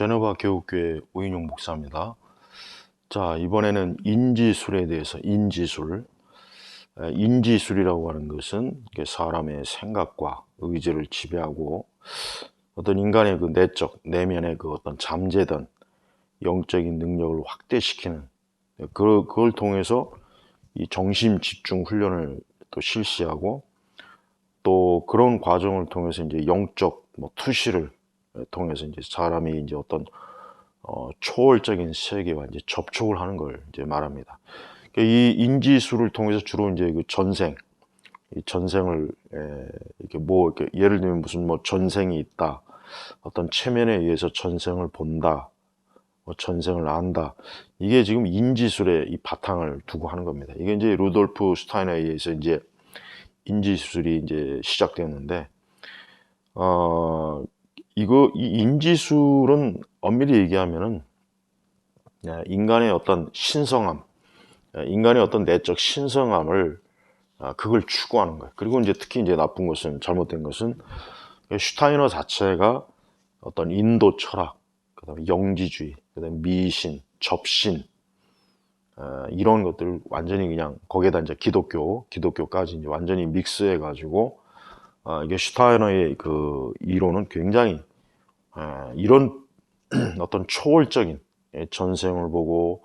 제너바 교육교회 오인용 목사입니다. 자, 이번에는 인지술에 대해서 인지술. 에, 인지술이라고 하는 것은 사람의 생각과 의지를 지배하고 어떤 인간의 그 내적, 내면의 그 어떤 잠재던 영적인 능력을 확대시키는 그, 그걸 통해서 이 정심 집중 훈련을 또 실시하고 또 그런 과정을 통해서 이제 영적 뭐 투시를 통해서 이제 사람이 이제 어떤 어, 초월적인 세계와 이제 접촉을 하는 걸 이제 말합니다. 그러니까 이 인지술을 통해서 주로 이제 그 전생, 이 전생을 에, 이렇게 뭐 이렇게 예를 들면 무슨 뭐 전생이 있다, 어떤 체면에 의해서 전생을 본다, 뭐 전생을 안다. 이게 지금 인지술의 이 바탕을 두고 하는 겁니다. 이게 이제 루돌프 슈타인에 의해서 이제 인지술이 이제 시작되었는데, 어, 이거, 이 인지술은 엄밀히 얘기하면은, 야, 인간의 어떤 신성함, 야, 인간의 어떤 내적 신성함을, 아, 그걸 추구하는 거예요. 그리고 이제 특히 이제 나쁜 것은, 잘못된 것은, 슈타이너 자체가 어떤 인도 철학, 그 다음에 영지주의, 그 다음에 미신, 접신, 어, 이런 것들을 완전히 그냥 거기에다 이제 기독교, 기독교까지 이제 완전히 믹스해 가지고 어, 이게 슈타이너의 그 이론은 굉장히 어, 이런 어떤 초월적인 예, 전생을 보고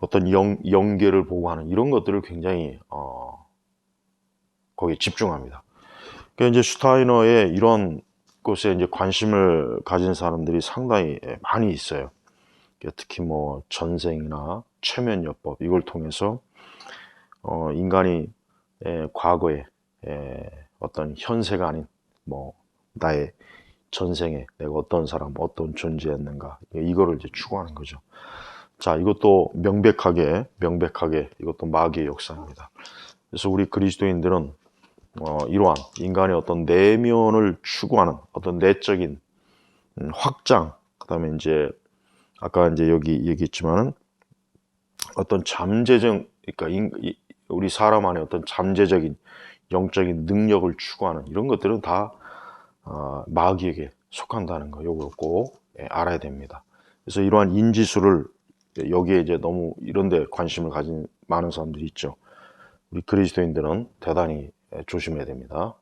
어떤 영, 연계를 보고 하는 이런 것들을 굉장히 어, 거기에 집중합니다. 그러니까 이제 슈타이너의 이런 곳에 이제 관심을 가진 사람들이 상당히 예, 많이 있어요. 그러니까 특히 뭐 전생이나 최면요법 이걸 통해서 어, 인간이 에, 과거에 에, 어떤 현세가 아닌 뭐 나의 전생에 내가 어떤 사람 어떤 존재였는가 이거를 이제 추구하는 거죠. 자 이것도 명백하게 명백하게 이것도 마귀의 역사입니다. 그래서 우리 그리스도인들은 어, 이러한 인간의 어떤 내면을 추구하는 어떤 내적인 음, 확장 그다음에 이제 아까 이제 여기 얘기했지만은 어떤 잠재적 그러니까 인- 이- 우리 사람 안에 어떤 잠재적인 영적인 능력을 추구하는 이런 것들은 다 어, 마귀에게 속한다는 거 요걸 꼭 예, 알아야 됩니다. 그래서 이러한 인지수를 여기에 이제 너무 이런데 관심을 가진 많은 사람들이 있죠. 우리 그리스도인들은 대단히 예, 조심해야 됩니다.